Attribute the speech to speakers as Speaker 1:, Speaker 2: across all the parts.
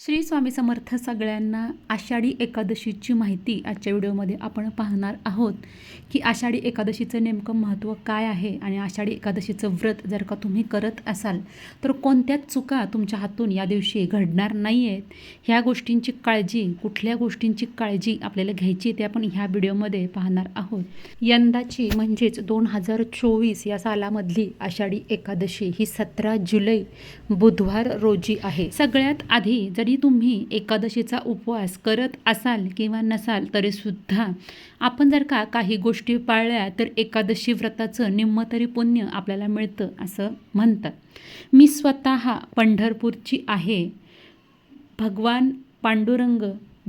Speaker 1: श्री स्वामी समर्थ सगळ्यांना आषाढी एकादशीची माहिती आजच्या व्हिडिओमध्ये आपण पाहणार आहोत की आषाढी एकादशीचं नेमकं महत्त्व काय आहे आणि आषाढी एकादशीचं व्रत जर का तुम्ही करत असाल तर कोणत्याच चुका तुमच्या हातून या दिवशी घडणार नाही आहेत ह्या गोष्टींची काळजी कुठल्या गोष्टींची काळजी आपल्याला घ्यायची ते आपण ह्या व्हिडिओमध्ये पाहणार आहोत. यंदाची म्हणजेच दोन हजार चोवीस या सालामधली आषाढी एकादशी ही सतरा जुलै बुधवार रोजी आहे. सगळ्यात आधी जर तुम्ही एकादशीचा उपवास करत असाल किंवा नसाल तरीसुद्धा आपण जर का काही गोष्टी पाळल्या तर एकादशी व्रताचं निम्म तरी पुण्य आपल्याला मिळतं असं म्हणतात. मी स्वतः पंढरपूरची आहे. भगवान पांडुरंग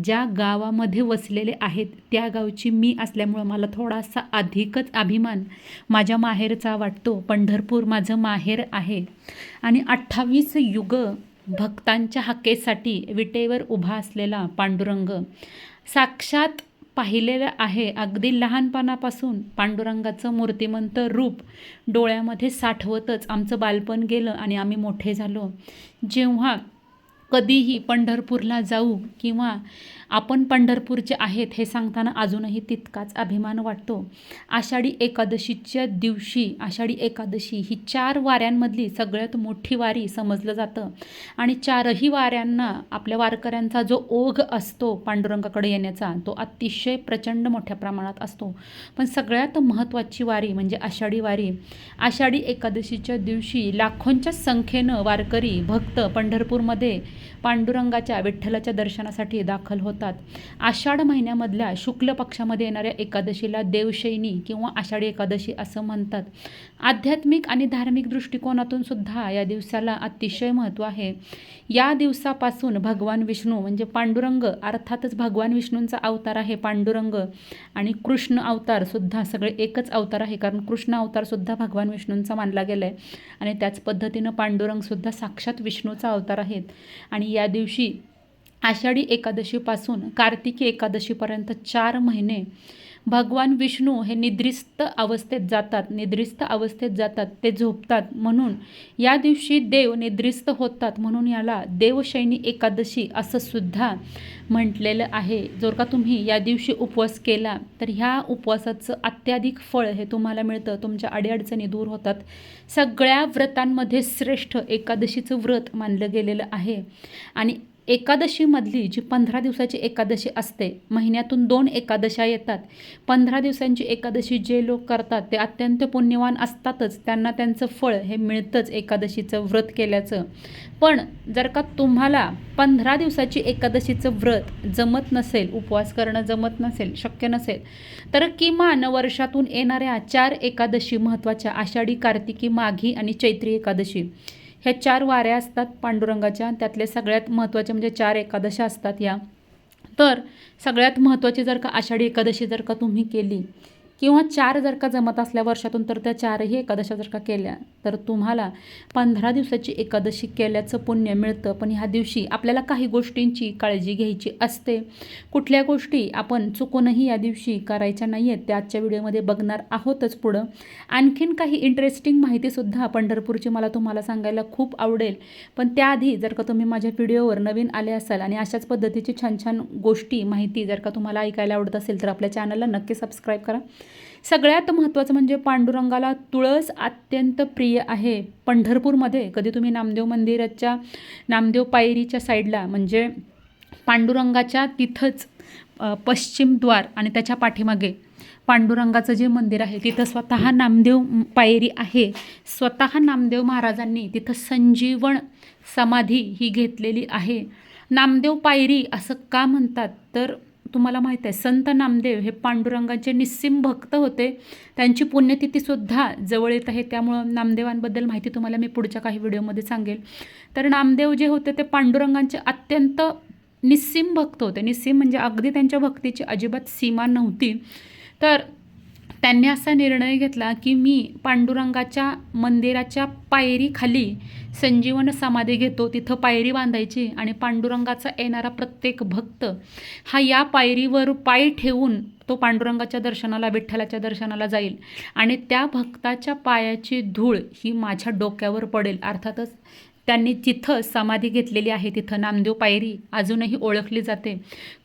Speaker 1: ज्या गावामध्ये वसलेले आहेत त्या गावची मी असल्यामुळं मला थोडासा अधिकच अभिमान माझ्या माहेरचा वाटतो. पंढरपूर माझं माहेर आहे. आणि अठ्ठावीस युग भक्तांच्या हाकेसाठी विटेवर उभा असलेला पांडुरंग साक्षात पाहिलेलं आहे. अगदी लहानपणापासून पांडुरंगाचं मूर्तिमंत रूप डोळ्यामध्ये साठवतच आमचं बालपण गेलं आणि आम्ही मोठे झालो. जेव्हा कधीही पंढरपूरला जाऊ किंवा आपण पंढरपूरचे आहेत हे सांगताना अजूनही तितकाच अभिमान वाटतो. आषाढी एकादशीच्या दिवशी आषाढी एकादशी ही चार वाऱ्यांमधली सगळ्यात मोठी वारी समजलं जातं. आणि चारही वाऱ्यांना आपल्या वारकऱ्यांचा जो ओघ असतो पांडुरंगाकडे येण्याचा तो अतिशय प्रचंड मोठ्या प्रमाणात असतो. पण सगळ्यात महत्त्वाची वारी म्हणजे आषाढी वारी. आषाढी एकादशीच्या दिवशी लाखोंच्या संख्येनं वारकरी भक्त पंढरपूरमध्ये पांडुरंगाच्या विठ्ठलाच्या दर्शनासाठी दाखल होतात. आषाढ महिन्यामधल्या शुक्ल पक्षामध्ये येणाऱ्या एकादशीला देवशैनी किंवा आषाढी एकादशी असं म्हणतात. आध्यात्मिक आणि धार्मिक दृष्टिकोनातून सुद्धा या दिवसाला अतिशय महत्त्व आहे. या दिवसापासून भगवान विष्णू म्हणजे पांडुरंग अर्थातच भगवान विष्णूंचा अवतार आहे पांडुरंग आणि कृष्ण अवतारसुद्धा सगळे एकच अवतार आहे कारण कृष्ण अवतारसुद्धा भगवान विष्णूंचा मानला गेला आहे आणि त्याच पद्धतीनं पांडुरंगसुद्धा साक्षात विष्णूचा अवतार आहेत. आणि या दिवशी आषाढी एकादशीपासून कार्तिकी एकादशीपर्यंत चार महिने भगवान विष्णू हे निद्रिस्त अवस्थेत जातात. निद्रिस्त अवस्थेत जातात. ते झोपतात. म्हणून या दिवशी देव निद्रिस्त होतात. म्हणून याला देवशैनी एकादशी असं सुद्धा म्हटलेलं आहे. जर का तुम्ही या दिवशी उपवास केला तर ह्या उपवासाचं अत्याधिक फळ हे तुम्हाला मिळतं. तुमच्या अडीअडचणी दूर होतात. सगळ्या व्रतांमध्ये श्रेष्ठ एकादशीचं व्रत मानलं गेलेलं आहे. आणि एकादशीमधली जी पंधरा दिवसाची एकादशी असते महिन्यातून दोन एकादशा येतात. पंधरा दिवसांची एकादशी जे लोक करतात ते अत्यंत पुण्यवान असतातच. त्यांना त्यांचं फळ हे मिळतंच एकादशीचं व्रत केल्याचं. पण जर का तुम्हाला पंधरा दिवसाची एकादशीचं व्रत जमत नसेल उपवास करणं जमत नसेल शक्य नसेल तर किमान वर्षातून येणाऱ्या चार एकादशी महत्त्वाच्या आषाढी कार्तिकी माघी आणि चैत्री एकादशी. ह्या चार वाऱ्या असतात पांडुरंगाच्या त्यातले सगळ्यात महत्त्वाचे म्हणजे चार एकादशा असतात या. तर सगळ्यात महत्त्वाची जर का आषाढी एकादशी जर का तुम्ही केली किंवा चार जर का जमत असल्या वर्षातून तर त्या चारही एकादशा जर का केल्या तर तुम्हाला पंधरा दिवसाची एकादशी केल्याचं पुण्य मिळतं. पण ह्या दिवशी आपल्याला काही गोष्टींची काळजी घ्यायची असते. कुठल्या गोष्टी आपण चुकूनही या दिवशी करायच्या नाही आहेत त्या आजच्या व्हिडिओमध्ये बघणार आहोतच पुढं. आणखीन काही इंटरेस्टिंग माहितीसुद्धा पंढरपूरची मला तुम्हाला सांगायला खूप आवडेल. पण त्याआधी जर का तुम्ही माझ्या व्हिडिओवर नवीन आले असाल आणि अशाच पद्धतीची छान छान गोष्टी माहिती जर का तुम्हाला ऐकायला आवडत असेल तर आपल्या चॅनलला नक्की सबस्क्राईब करा. सगळ्यात महत्त्वाचं म्हणजे पांडुरंगाला तुळस अत्यंत प्रिय आहे. पंढरपूरमध्ये कधी तुम्ही नामदेव मंदिराच्या नामदेव पायरीच्या साईडला म्हणजे पांडुरंगाच्या तिथंच पश्चिम द्वार आणि त्याच्या पाठीमागे पांडुरंगाचं जे मंदिर आहे तिथं स्वतः नामदेव पायरी आहे. स्वतः नामदेव महाराजांनी तिथं संजीवन समाधी ही घेतलेली आहे. नामदेव पायरी असं का म्हणतात? तर तुम्हाला माहीत आहे संत नामदेव हे पांडुरंगांचे निस्सिम भक्त होते. त्यांची पुण्यतिथीसुद्धा जवळ येत आहे. त्यामुळं नामदेवांबद्दल माहिती तुम्हाला मी पुढच्या काही व्हिडिओमध्ये सांगेल. तर नामदेव जे होते ते पांडुरंगांचे अत्यंत निस्सिम भक्त होते. निस्सिम म्हणजे अगदी त्यांच्या भक्तीची अजिबात सीमा नव्हती. तर त्यांनी असा निर्णय घेतला की मी पांडुरंगाच्या मंदिराच्या पायरीखाली संजीवन समाधी घेतो. तिथं पायरी बांधायची आणि पांडुरंगाचा येणारा प्रत्येक भक्त हा या पायरीवर पाय ठेवून तो पांडुरंगाच्या दर्शनाला विठ्ठलाच्या दर्शनाला जाईल. आणि त्या भक्ताच्या पायाची धूळ ही माझ्या डोक्यावर पडेल. अर्थातच त्यांनी जिथं समाधी घेतलेली आहे तिथं नामदेव पायरी अजूनही ओळखली जाते.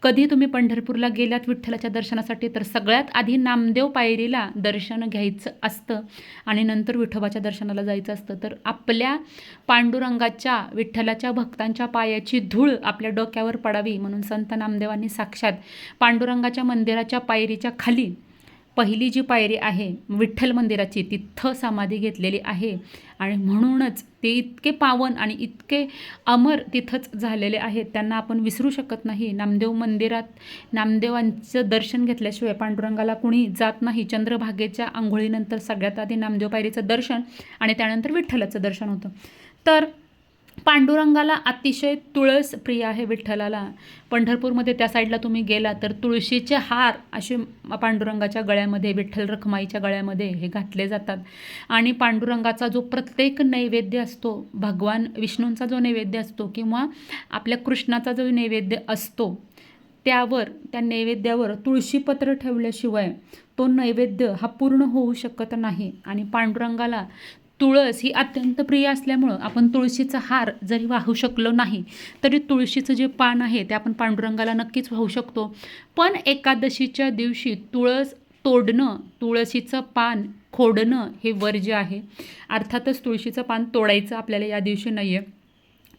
Speaker 1: कधी तुम्ही पंढरपूरला गेलात विठ्ठलाच्या दर्शनासाठी तर सगळ्यात आधी नामदेव पायरीला दर्शन घ्यायचं असतं आणि नंतर विठोबाच्या दर्शनाला जायचं असतं. तर आपल्या पांडुरंगाच्या विठ्ठलाच्या भक्तांच्या पायाची धूळ आपल्या डोक्यावर पडावी म्हणून संत नामदेवांनी साक्षात पांडुरंगाच्या मंदिराच्या पायरीच्या खाली पहिली जी पायरी आहे विठ्ठल मंदिराची तिथं समाधी घेतलेली आहे. आणि म्हणूनच ते इतके पावन आणि इतके अमर तिथंच झालेले आहेत. त्यांना आपण विसरू शकत नाही. नामदेव मंदिरात नामदेवांचं दर्शन घेतल्याशिवाय पांडुरंगाला कुणी जात नाही. चंद्रभागेच्या आंघोळीनंतर सगळ्यात आधी नामदेव पायरीचं दर्शन आणि त्यानंतर विठ्ठलाचं दर्शन होतं. तर पांडुरंगाला अतिशय तुळस प्रिय आहे विठ्ठलाला. पंढरपूरमध्ये त्या साईडला तुम्ही गेला तर तुळशीचे हार असे पांडुरंगाच्या गळ्यामध्ये विठ्ठल रखमाईच्या गळ्यामध्ये हे घातले जातात. आणि पांडुरंगाचा जो प्रत्येक नैवेद्य असतो भगवान विष्णूंचा जो नैवेद्य असतो किंवा आपल्या कृष्णाचा जो नैवेद्य असतो त्यावर त्या नैवेद्यावर तुळशीपत्र ठेवल्याशिवाय तो नैवेद्य हा पूर्ण होऊ शकत नाही. आणि पांडुरंगाला तुळस ही अत्यंत प्रिय असल्यामुळं आपण तुळशीचा हार जरी वाहू शकलो नाही तरी तुळशीचं जे पान आहे ते आपण पांडुरंगाला नक्कीच वाहू शकतो. पण एकादशीच्या दिवशी तुळस तोडणं तुळशीचं पान खोडणं हे वर्ज्य आहे. अर्थातच तुळशीचं पान तोडायचं आपल्याला या दिवशी नाही आहे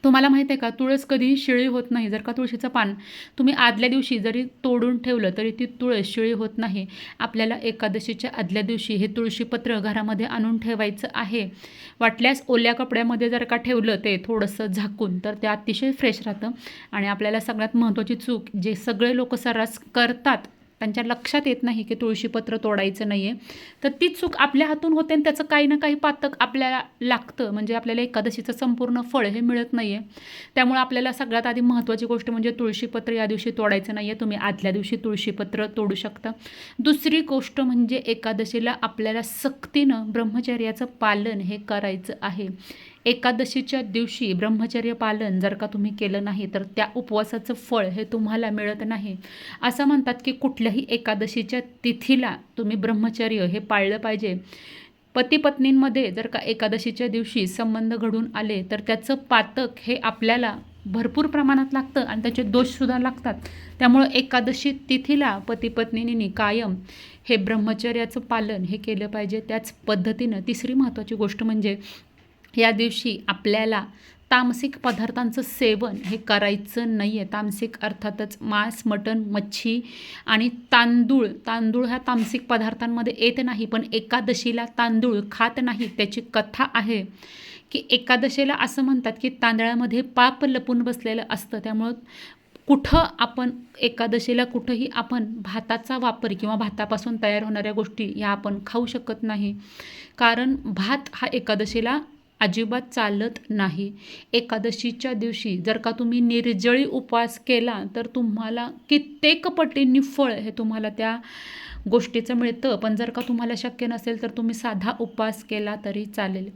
Speaker 1: तुम्हाला माहीत आहे का तुळस कधीही शिळी होत नाही. जर का तुळशीचं पान तुम्ही आदल्या दिवशी जरी तोडून ठेवलं तरी ती तुळस शिळी होत नाही. आपल्याला एकादशीच्या आदल्या दिवशी हे तुळशीपत्र घरामध्ये आणून ठेवायचं आहे. वाटल्यास ओल्या कपड्यामध्ये जर का ठेवलं ते थोडंसं झाकून तर ते अतिशय फ्रेश राहतं. आणि आपल्याला सगळ्यात महत्त्वाची चूक जे सगळे लोक सर्रास करतात त्यांच्या लक्षात येत नाही की तुळशीपत्र तोडायचं नाही आहे तर ती चूक आपल्या हातून होते आणि त्याचं काही ना काही पातक आपल्याला लागतं. म्हणजे आपल्याला एकादशीचं संपूर्ण फळ हे मिळत नाही आहे त्यामुळे आपल्याला सगळ्यात आधी महत्त्वाची गोष्ट म्हणजे तुळशीपत्र या दिवशी तोडायचं नाही आहे तुम्ही आदल्या दिवशी तुळशीपत्र तोडू शकता. दुसरी गोष्ट म्हणजे एकादशीला आपल्याला सक्तीनं ब्रह्मचर्याचं पालन हे करायचं आहे. एकादशीच्या दिवशी ब्रह्मचर्य पालन जर का तुम्ही केलं नाही तर त्या उपवासाचं फळ हे तुम्हाला मिळत नाही. असं म्हणतात की कुठल्याही एकादशीच्या तिथीला तुम्ही ब्रह्मचर्य हे पाळलं पाहिजे. पती पत्नींमध्ये जर का एकादशीच्या दिवशी संबंध घडून आले तर त्याचं पातक हे आपल्याला भरपूर प्रमाणात लागतं आणि त्याचे दोषसुद्धा लागतात. त्यामुळं एकादशी तिथीला पती पत्नींनी कायम हे ब्रह्मचर्याचं पालन हे केलं पाहिजे. त्याच पद्धतीनं तिसरी महत्त्वाची गोष्ट म्हणजे या दिवशी आपल्याला तामसिक पदार्थांचं सेवन हे करायचं नाही आहे तामसिक अर्थातच मांस मटण मच्छी आणि तांदूळ. तांदूळ ह्या तामसिक पदार्थांमध्ये येत नाही पण एकादशीला तांदूळ खात नाही त्याची कथा आहे की एकादशीला असं म्हणतात की तांदळामध्ये पाप लपून बसलेलं असतं. त्यामुळं कुठं आपण एकादशीला कुठंही आपण भाताचा वापर किंवा भातापासून तयार होणाऱ्या गोष्टी ह्या आपण खाऊ शकत नाही. कारण भात हा एकादशीला अजिबात चालत नाही. एकादशीच्या दिवशी जर का तुम्ही निर्जळी उपवास केला तर तुम्हाला कित्येक पटींनी फळ हे तुम्हाला त्या गोष्टीचं मिळतं. पण जर का तुम्हाला शक्य नसेल तर तुम्ही साधा उपवास केला तरी चालेल.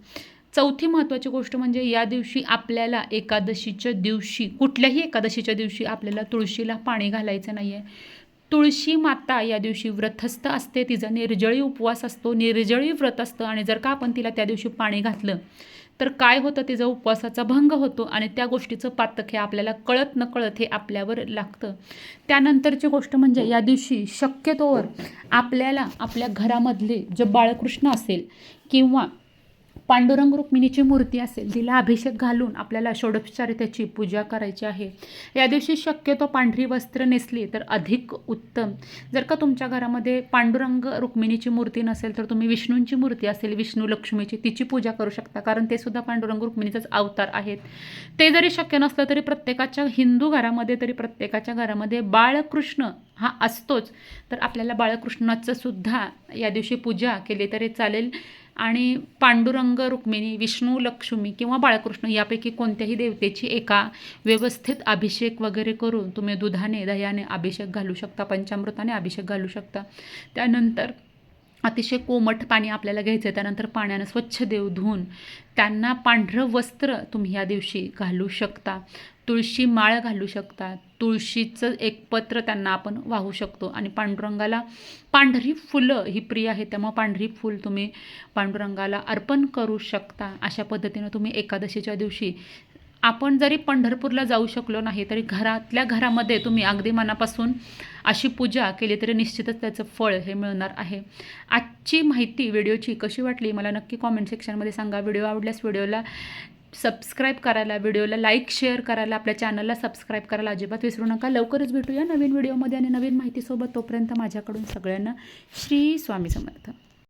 Speaker 1: चौथी महत्त्वाची गोष्ट म्हणजे या दिवशी आपल्याला एकादशीच्या दिवशी कुठल्याही एकादशीच्या दिवशी आपल्याला तुळशीला पाणी घालायचं नाही आहे तुळशी माता या दिवशी व्रतस्थ असते. तिचा निर्जळी उपवास असतो. निर्जळी व्रत असतं आणि जर का आपण तिला त्या दिवशी पाणी घातलं तर काय होतं? तिचा उपवासाचा भंग होतो आणि त्या गोष्टीचं पातक हे आपल्याला कळत न कळत हे आपल्यावर लागतं. त्यानंतरची गोष्ट म्हणजे या दिवशी शक्यतोवर आपल्याला आपल्या घरामधले जे बाळकृष्ण असेल किंवा पांडुरंग रुक्मिणीची मूर्ती असेल तिला अभिषेक घालून आपल्याला षोडोपचारी त्याची पूजा करायची आहे. या दिवशी शक्यतो पांढरी वस्त्र नेसली तर अधिक उत्तम. जर का तुमच्या घरामध्ये पांडुरंग रुक्मिणीची मूर्ती नसेल तर तुम्ही विष्णूंची मूर्ती असेल विष्णू लक्ष्मीची तिची पूजा करू शकता कारण ते सुद्धा पांडुरंग रुक्मिणीचाच अवतार आहेत. ते जरी शक्य नसलं तरी प्रत्येकाच्या हिंदू घरामध्ये तरी प्रत्येकाच्या घरामध्ये बाळकृष्ण हा असतोच. तर आपल्याला बाळकृष्णाचं सुद्धा या दिवशी पूजा केली तरी चालेल. आणि पांडुरंग रुक्मिणी विष्णू लक्ष्मी किंवा बाळकृष्ण यापैकी कोणत्याही देवतेची एका व्यवस्थित अभिषेक वगैरे करून तुम्ही दुधाने दह्याने अभिषेक घालू शकता पंचामृताने अभिषेक घालू शकता. त्यानंतर अतिशय कोमट पाणी आपल्याला घ्यायचं आहे त्यानंतर पाण्यानं स्वच्छ देव धुवून त्यांना पांढरं वस्त्र तुम्ही या दिवशी घालू शकता. तुळशी माळ घालू शकता तुळशीचं एक पत्र त्यांना आपण वाहू शकतो. आणि पांडुरंगाला पांढरी फुलं ही प्रिय आहे त्यामुळे पांढरी फुल तुम्ही पांडुरंगाला अर्पण करू शकता. अशा पद्धतीनं तुम्ही एकादशीच्या दिवशी आपण जरी पंढरपूरला जाऊ शकलो नाही तरी घरातल्या घरामध्ये तुम्ही अगदी मनापासून अशी पूजा केली तरी निश्चितच त्याचं फळ हे मिळणार आहे. आजची माहिती व्हिडिओची कशी वाटली? मला नक्की कॉमेंट सेक्शनमध्ये सांगा. व्हिडिओ आवडल्यास व्हिडिओला सबस्क्राईब करायला व्हिडिओला लाईक शेअर करायला आपल्या चॅनलला सबस्क्राईब करायला अजिबात विसरू नका. लवकरच भेटूया नवीन व्हिडिओमध्ये आणि नवीन माहितीसोबत तोपर्यंत माझ्याकडून सगळ्यांना श्री स्वामी समर्थ.